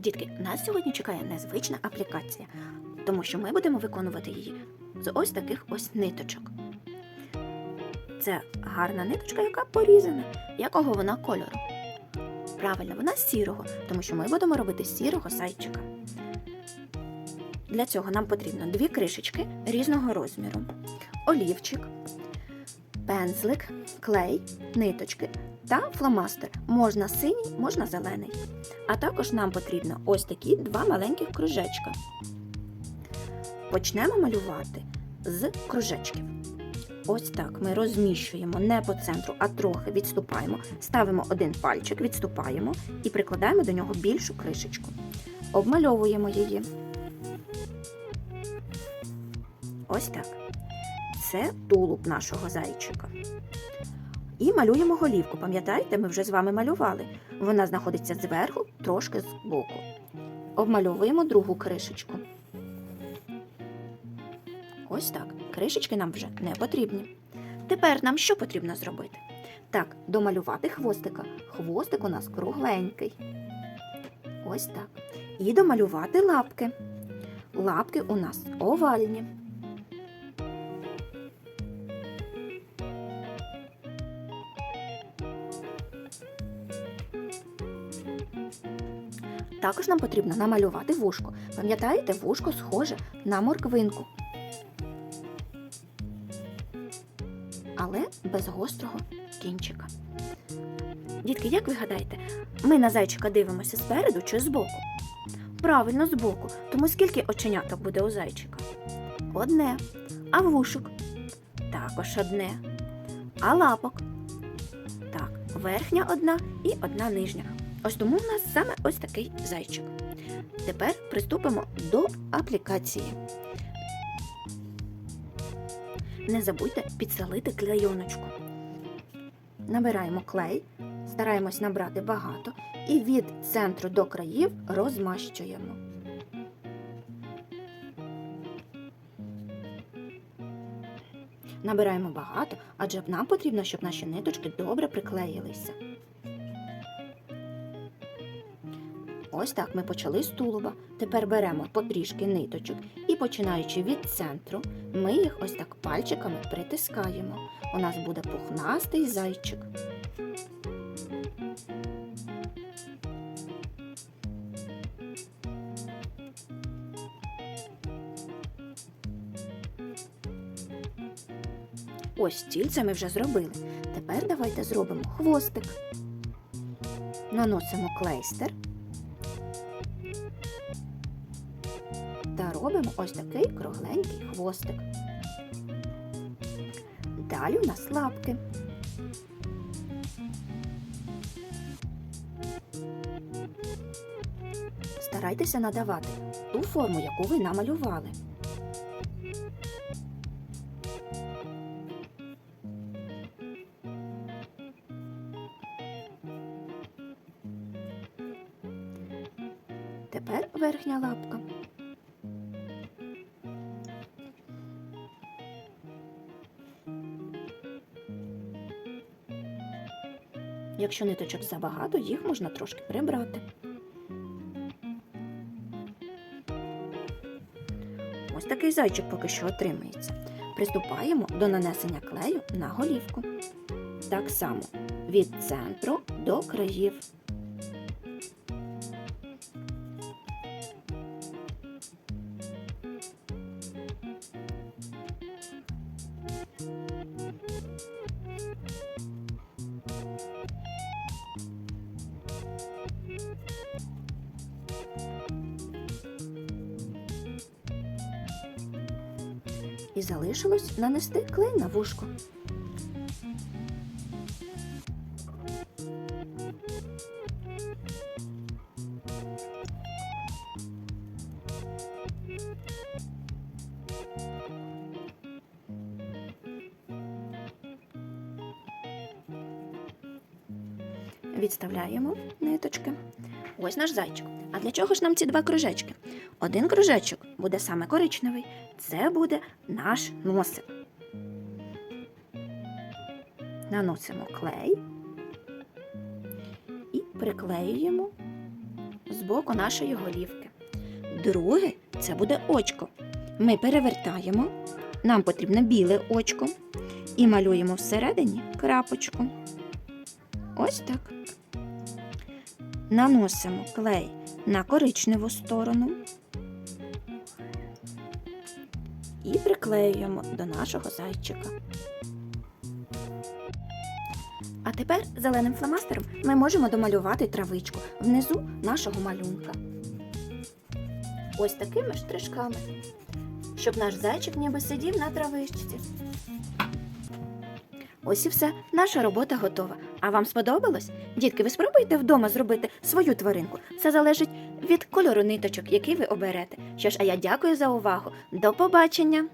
Дітки, нас сьогодні чекає незвична аплікація, тому що ми будемо виконувати її з ось таких ось ниточок. Це гарна ниточка, яка порізана. Якого вона кольору? Правильно, вона сірого, тому що ми будемо робити сірого зайчика. Для цього нам потрібно дві кришечки різного розміру, олівчик, пензлик, клей, ниточки та фломастер. Можна синій, можна зелений. А також нам потрібно ось такі два маленьких кружечка. Почнемо малювати з кружечків. Ось так ми розміщуємо не по центру, а трохи відступаємо. Ставимо один пальчик, відступаємо і прикладаємо до нього більшу кришечку. Обмальовуємо її. Ось так. Це тулуб нашого зайчика. І малюємо голівку. Пам'ятаєте, ми вже з вами малювали. Вона знаходиться зверху, трошки збоку. Обмальовуємо другу кришечку. Ось так. Кришечки нам вже не потрібні. Тепер нам що потрібно зробити? Так, домалювати хвостика. Хвостик у нас кругленький. Ось так. І домалювати лапки. Лапки у нас овальні. Також нам потрібно намалювати вушко. Пам'ятаєте, вушко схоже на морквинку. Але без гострого кінчика. Дітки, як ви гадаєте, ми на зайчика дивимося спереду чи збоку? Правильно, збоку. Тому скільки оченяток буде у зайчика? Одне. А вушок? Також одне. А лапок? Так, верхня одна і одна нижня. Ось тому у нас саме ось такий зайчик. Тепер приступимо до аплікації. Не забудьте підсолити клейоночку. Набираємо клей, стараємось набрати багато і від центру до країв розмащуємо. Набираємо багато, адже нам потрібно, щоб наші ниточки добре приклеїлися. Ось так ми почали з тулуба. Тепер беремо потрішки ниточок і, починаючи від центру, ми їх ось так пальчиками притискаємо. У нас буде пухнастий зайчик. Ось стільце ми вже зробили. Тепер давайте зробимо хвостик. Наносимо клейстер. Робимо ось такий кругленький хвостик. Далі у нас лапки. Старайтеся надавати ту форму, яку ви намалювали. Тепер верхня лапка. Якщо ниточок забагато, їх можна трошки прибрати. Ось такий зайчик поки що отримається. Приступаємо до нанесення клею на голівку. Так само від центру до країв. І залишилось нанести клей на вушко. Відставляємо ниточки. Ось наш зайчик. А для чого ж нам ці два кружечки? Один кружечок буде саме коричневий. Це буде наш носик. Наносимо клей і приклеюємо з боку нашої голівки. Друге це буде очко. Ми перевертаємо, нам потрібно біле очко і малюємо всередині крапочку. Ось так. Наносимо клей на коричневу сторону і приклеюємо до нашого зайчика. А тепер зеленим фломастером ми можемо домалювати травичку внизу нашого малюнка. Ось такими штришками, щоб наш зайчик ніби сидів на травичці. Ось і все, наша робота готова. А вам сподобалось? Дітки, ви спробуйте вдома зробити свою тваринку. Це залежить від кольору ниточок, який ви оберете. Що ж, а я дякую за увагу. До побачення!